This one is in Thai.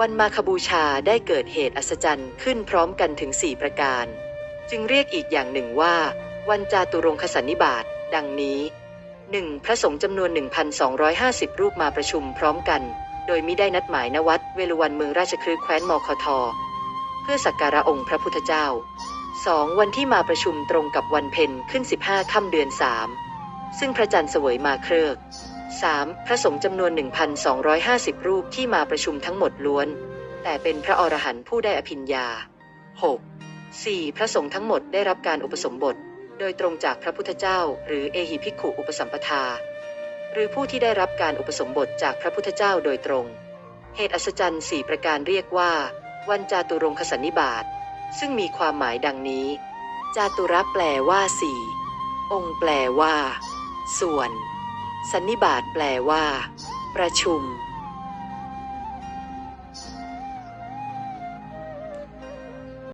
วันมาคบูชาได้เกิดเหตุอัศจรรย์ขึ้นพร้อมกันถึง 4 ประการ จึงเรียกอีกอย่างหนึ่งว่า วันจาตุรงคสันนิบาตดังนี้ 1. พระสงฆ์จำนวน 1,250 รูปมาประชุมพร้อมกัน โดยมิได้นัดหมายณวัดเวลุวันเมืองราชคฤห์แคว้นมคท เพื่อสักการะองค์พระพุทธเจ้า 2. วันที่มาประชุมตรงกับวันเพ็ญขึ้น 15ค่ำเดือน 3 ซึ่งพระจันทร์เสวยมาเคริก 3. พระสงฆ์จำนวน 1,250 รูปที่มาประชุมทั้งหมดล้วน แต่เป็นพระอรหันต์ผู้ได้อภิญญา 6. 4. พระสงฆ์ทั้งหมดได้รับการอุปสมบท โดยตรงจากพระพุทธเจ้า หรือเอหิภิกขุอุปสัมปทา หรือผู้ที่ได้รับการอุปสมบทจากพระพุทธเจ้าโดยตรง เหตุอัศจรรย์สี่ประการเรียกว่า วันจาตุรงคสันนิบาต ซึ่งมีความหมายดังนี้ จาตุระแปลว่าสี่องค์แปลว่า ส่วน สันนิบาตแปลว่า ประชุม